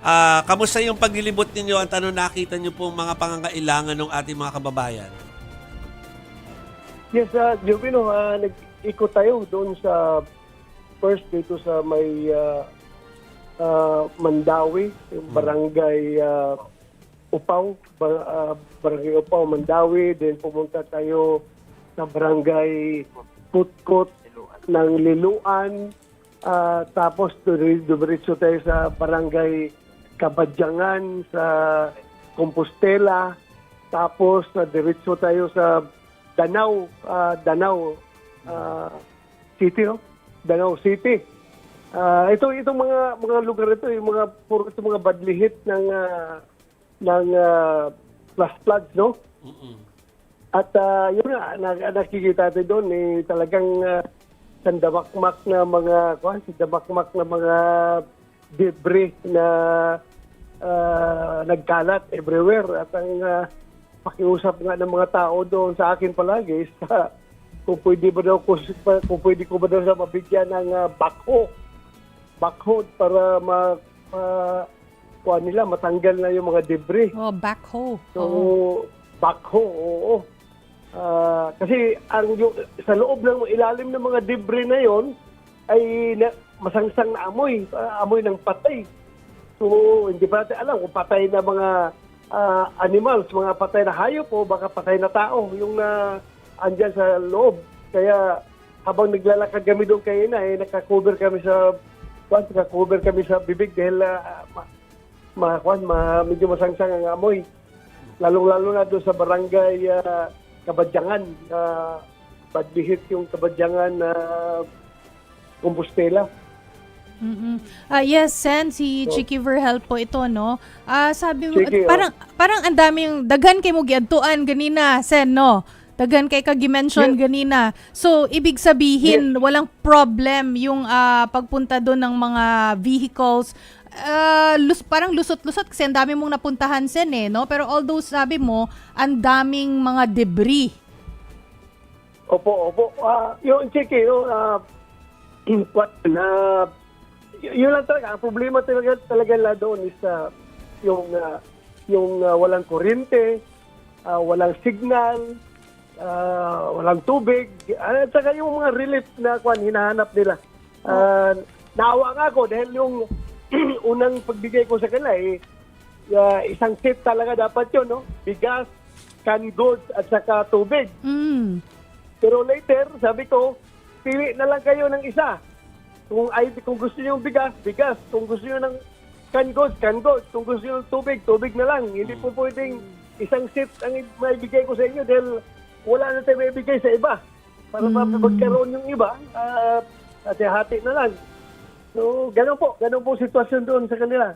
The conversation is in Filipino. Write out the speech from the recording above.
Ah, kamusta yung paglilibot ninyo at ano nakita niyo po mga pangangailangan ng ating mga kababayan? Yes, uh, Jovino, uh, nag-ikot tayo doon sa first dito sa may uh, uh, Mandawi, yung barangay uh, Upaw, bar- uh, barangay Upaw, Mandawi. Then pumunta tayo sa barangay Putkot ng Liluan. Uh, tapos dumiretso tayo sa barangay Kabadyangan sa Compostela. Tapos na diretso tayo sa Danau, ah, Danau ah, City, no? Danau City. Ah, ito itong mga mga lugar ito, yung mga puro itong mga badlihit ng ah, ng uh, flash floods, no? Mm-mm. At ah, yun nga, na, nakikita natin doon, eh, talagang uh, sandamakmak na mga, kuhan, sandamakmak na mga debris na ah, nagkalat everywhere. At ang ah, pakiusap nga ng mga tao doon sa akin palagi is ah, kung pwede ba daw, kung, kung pwede ko ba daw sa mabigyan ng uh, backhoe. Backhoe para ma, ma kuha nila, matanggal na yung mga debris. Oh, backhoe. So, Oo. backhoe, oo. Ah, kasi ang yung, sa loob ng ilalim ng mga debris na yon ay na, masangsang na amoy, ah, amoy ng patay. So, hindi pa natin alam kung patay na mga ah, animals, mga patay na hayop o baka patay na tao yung na andyan sa loob. Kaya habang naglalakad kami doon kayo na, eh, nakakover kami sa kwan, nakakover kami sa bibig dahil ah, ma, ma, kwan, ma, medyo masangsang ang amoy. Lalong-lalo na doon sa barangay uh, Kabadyangan. Uh, badbihit yung Kabadyangan na Compostela. Mm-mm. Ah, yes, Sen, si So- Chicky Verhel po ito, no? Ah, sabi mo, Chicky, oh. parang, parang ang dami yung, daghan kay mo giadtuan ganina, Sen, no? Daghan kay kagi-mention Yes. ganina. So, ibig sabihin, walang problem yung ah, pagpunta doon ng mga vehicles. Ah, lus, parang lusot-lusot kasi ang dami mong napuntahan, Sen, eh, no? Pero although sabi mo, ang daming mga debris. Opo, opo. Ah, yung Chiki, yung uh, what na yun lang talaga. Ang problema talaga talaga la doon is ah, yung ah, yung ah, walang kuryente, ah, walang signal, ah, walang tubig, ah, at saka yung mga relief na kwan hinahanap nila. Ah, naawa nga ako dahil yung unang pagbigay ko sa kanila eh, ah, isang set talaga dapat yun, no? Bigas, canned goods, at saka tubig. Mm. Pero later, sabi ko, pili na lang kayo ng isa. Kung ay kung gusto niyo ng bigas, bigas. Kung gusto niyo ng canned canned. Kung gusto niyo ng tubig, tubig na lang. Hindi po pwedeng isang set ang maibigay ko sa inyo dahil wala na tayo maibigay sa iba. Para mm. magkaroon yung iba, uh, hati-hati na lang. So, ganun po. Ganun po sitwasyon doon sa kanila.